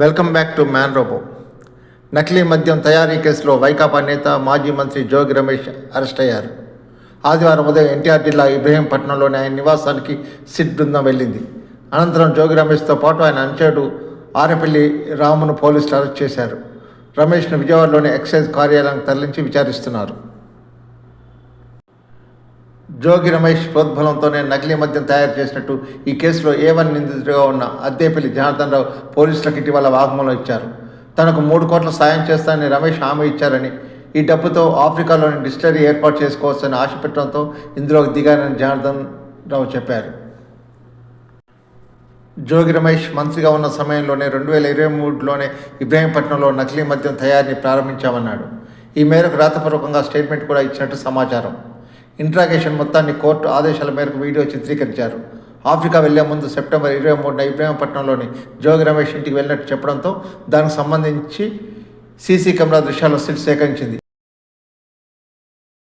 Welcome back to man robo నకిలీ మద్యం తయారీ కేసులో వైకాపా నేత మాజీ మంత్రి జోగి రమేష్ అరెస్ట్ అయ్యారు. ఆదివారం ఉదయం ఎన్టీఆర్ జిల్లా ఇబ్రహీంపట్నంలోని ఆయన నివాసానికి సిట్ బృందం వెళ్ళింది. అనంతరం జోగి రమేష్తో పాటు ఆయన అంచేడు ఆరపల్లి రామును పోలీసులు అరెస్ట్ చేశారు. రమేష్ను విజయవాడలోని ఎక్సైజ్ కార్యాలయానికి తరలించి విచారిస్తున్నారు. జోగి రమేష్ ప్రోద్బలంతోనే నకిలీ మద్యం తయారు చేసినట్టు ఈ కేసులో ఏవన్ నిందితుడిగా ఉన్న అద్దేపల్లి జనార్దన్ రావు పోలీసులకు ఇటీవల వాగ్మూలం ఇచ్చారు. తనకు మూడు కోట్ల సాయం చేస్తానని రమేష్ హామీ ఇచ్చారని ఈ డబ్బుతో ఆఫ్రికాలోని డిస్టరీ ఏర్పాటు చేసుకోవచ్చని ఆశ పెట్టడంతో ఇందులోకి దిగారని జనార్దన్ రావు చెప్పారు. జోగి రమేష్ మంత్రిగా ఉన్న సమయంలోనే రెండు వేల ఇరవై మూడులోనే ఇబ్రాహీంపట్నంలో నకిలీ మద్యం తయారీని ప్రారంభించామన్నాడు. ఈ మేరకు రాతపూర్వకంగా స్టేట్మెంట్ కూడా ఇచ్చినట్టు సమాచారం. ఇంట్రాగేషన్ మొత్తాన్ని కోర్టు ఆదేశాల మేరకు వీడియో చిత్రీకరించారు. ఆఫ్రికా వెళ్ళే ముందు సెప్టెంబర్ ఇరవై మూడున ఇబ్రాహీంపట్నంలోని జోగి రమేష్ ఇంటికి వెళ్ళినట్టు చెప్పడంతో దానికి సంబంధించి సీసీ కెమెరా దృశ్యాల సిట్ సేకరించింది.